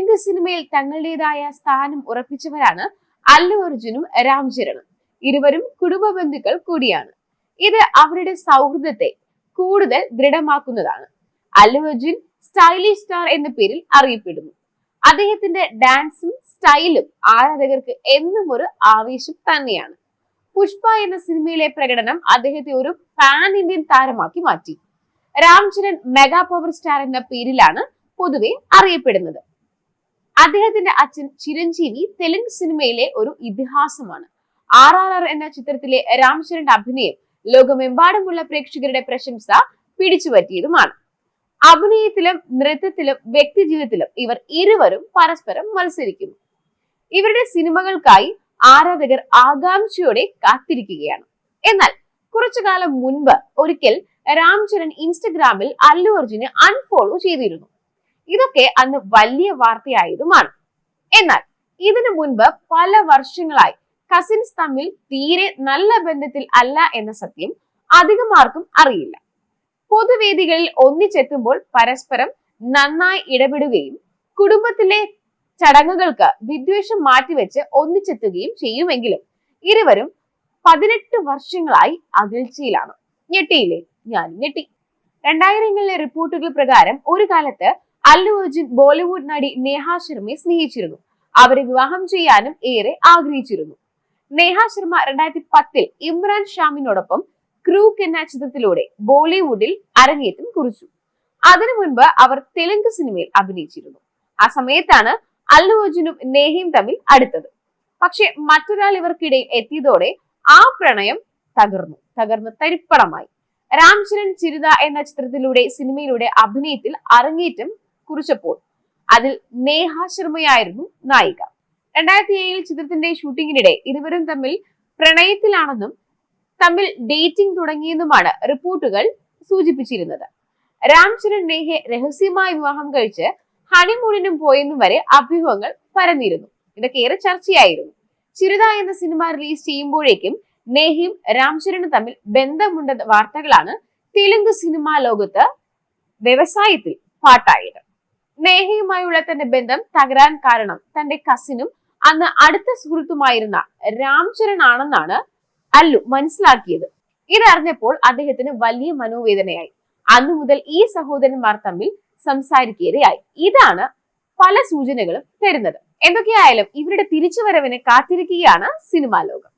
തെലുങ്ക് സിനിമയിൽ തങ്ങളുടേതായ സ്ഥാനം ഉറപ്പിച്ചവരാണ് അല്ലു അർജുനും രാംചരണും ഇരുവരും കുടുംബ ബന്ധുക്കൾ കൂടിയാണ്. ഇത് അവരുടെ സൗഹൃദത്തെ കൂടുതൽ ദൃഢമാക്കുന്നതാണ്. അല്ലു അർജുൻ സ്റ്റൈലിഷ് സ്റ്റാർ എന്ന പേരിൽ അറിയപ്പെടുന്നു. അദ്ദേഹത്തിന്റെ ഡാൻസും സ്റ്റൈലും ആരാധകർക്ക് എന്നും ഒരു ആവേശം തന്നെയാണ്. പുഷ്പ എന്ന സിനിമയിലെ പ്രകടനം അദ്ദേഹത്തെ ഒരു പാൻ ഇന്ത്യൻ താരമാക്കി മാറ്റി. രാംചരൺ മെഗാ പവർ സ്റ്റാർ എന്ന പേരിലാണ് പൊതുവെ അറിയപ്പെടുന്നത്. അദ്ദേഹത്തിന്റെ അച്ഛൻ ചിരഞ്ജീവി തെലുങ്ക് സിനിമയിലെ ഒരു ഇതിഹാസമാണ്. ആർ ആർ ആർ എന്ന ചിത്രത്തിലെ രാംചരന്റെ അഭിനയം ലോകമെമ്പാടുമുള്ള പ്രേക്ഷകരുടെ പ്രശംസ പിടിച്ചുപറ്റിയതുമാണ്. അഭിനയത്തിലും നൃത്തത്തിലും വ്യക്തിജീവിതത്തിലും ഇവർ ഇരുവരും പരസ്പരം മത്സരിക്കുന്നു. ഇവരുടെ സിനിമകൾക്കായി ആരാധകർ ആകാംക്ഷയോടെ കാത്തിരിക്കുകയാണ്. എന്നാൽ കുറച്ചു കാലം മുൻപ് ഒരിക്കൽ രാംചരൺ ഇൻസ്റ്റഗ്രാമിൽ അല്ലു അർജുനെ അൺഫോളോ ചെയ്തിരുന്നു. ഇതൊക്കെ അന്ന് വലിയ വാർത്തയായതുമാണ്. എന്നാൽ ഇതിനു മുൻപ് പല വർഷങ്ങളായി കസിൻസ് തമ്മിൽ തീരെ നല്ല ബന്ധത്തിൽ അല്ല എന്ന സത്യം അധികം ആർക്കും അറിയില്ല. പൊതുവേദികളിൽ ഒന്നിച്ചെത്തുമ്പോൾ പരസ്പരം നന്നായി ഇടപെടുകയും കുടുംബത്തിലെ ചടങ്ങുകൾക്ക് വിദ്വേഷം മാറ്റിവെച്ച് ഒന്നിച്ചെത്തുകയും ചെയ്യുമെങ്കിലും ഇരുവരും പതിനെട്ട് വർഷങ്ങളായി അകൽച്ചയിലാണ് ഞെട്ടിയില്ലേ? ഞാൻ ഞെട്ടി. രണ്ടായിരങ്ങളിലെ റിപ്പോർട്ടുകൾ പ്രകാരം ഒരു കാലത്ത് അല്ലു അർജുൻ ബോളിവുഡ് നടി നേഹ ശർമ്മയെ സ്നേഹിച്ചിരുന്നു. അവരെ വിവാഹം ചെയ്യാനും ഏറെ ആഗ്രഹിച്ചിരുന്നു. നേഹ ശർമ്മ രണ്ടായിരത്തി പത്തിൽ ഇമ്രാൻ ഷാമിനോടൊപ്പം ക്രൂക്ക് എന്ന ചിത്രത്തിലൂടെ ബോളിവുഡിൽ അരങ്ങേറ്റം കുറിച്ചു. അതിനു മുൻപ് അവർ തെലുങ്ക് സിനിമയിൽ അഭിനയിച്ചിരുന്നു. ആ സമയത്താണ് അല്ലു അർജുനും നേഹയും തമ്മിൽ അടുത്തത്. പക്ഷെ മറ്റൊരാൾ ഇവർക്കിടയിൽ എത്തിയതോടെ ആ പ്രണയം തകർന്നു. തകർന്ന് തരിപ്പണമായി. രാംചരൺ ചിരിത എന്ന ചിത്രത്തിലൂടെ സിനിമയിലൂടെ അഭിനയത്തിൽ അരങ്ങേറ്റം കുറിച്ചപ്പോൾ അതിൽ നേഹ ശർമ്മയായിരുന്നു നായിക. രണ്ടായിരത്തി ഏഴിൽ ചിത്രത്തിന്റെ ഷൂട്ടിങ്ങിനിടെ ഇരുവരും തമ്മിൽ പ്രണയത്തിലാണെന്നും തമ്മിൽ ഡേറ്റിംഗ് തുടങ്ങിയെന്നുമാണ് റിപ്പോർട്ടുകൾ സൂചിപ്പിച്ചിരുന്നത്. രാംചരൺ നേഹെ രഹസ്യമായി വിവാഹം കഴിച്ച് ഹണിമൂണിനും പോയെന്നും വരെ അഭ്യൂഹങ്ങൾ പരന്നിരുന്നു. ഇതൊക്കെ ഏറെ ചർച്ചയായിരുന്നു. ചിരുത എന്ന സിനിമ റിലീസ് ചെയ്യുമ്പോഴേക്കും നേഹിയും രാംചരനും തമ്മിൽ ബന്ധമുണ്ടെന്ന വാർത്തകളാണ് തെലുങ്ക് സിനിമാ ലോകത്ത് വ്യവസായത്തിൽ പാട്ടായത്. നേഹയുമായുള്ള തന്റെ ബന്ധം തകരാൻ കാരണം തന്റെ കസിനും അന്ന് അടുത്ത സുഹൃത്തുമായിരുന്ന രാംചരൺ ആണെന്നാണ് അല്ലു മനസ്സിലാക്കിയത്. ഇതറിഞ്ഞപ്പോൾ അദ്ദേഹത്തിന് വലിയ മനോവേദനയായി. അന്നു മുതൽ ഈ സഹോദരന്മാർ തമ്മിൽ സംസാരിക്കുകയായി. ഇതാണ് പല സൂചനകളും തരുന്നത്. എന്തൊക്കെയായാലും ഇവരുടെ തിരിച്ചുവരവിനെ കാത്തിരിക്കുകയാണ് സിനിമാ ലോകം.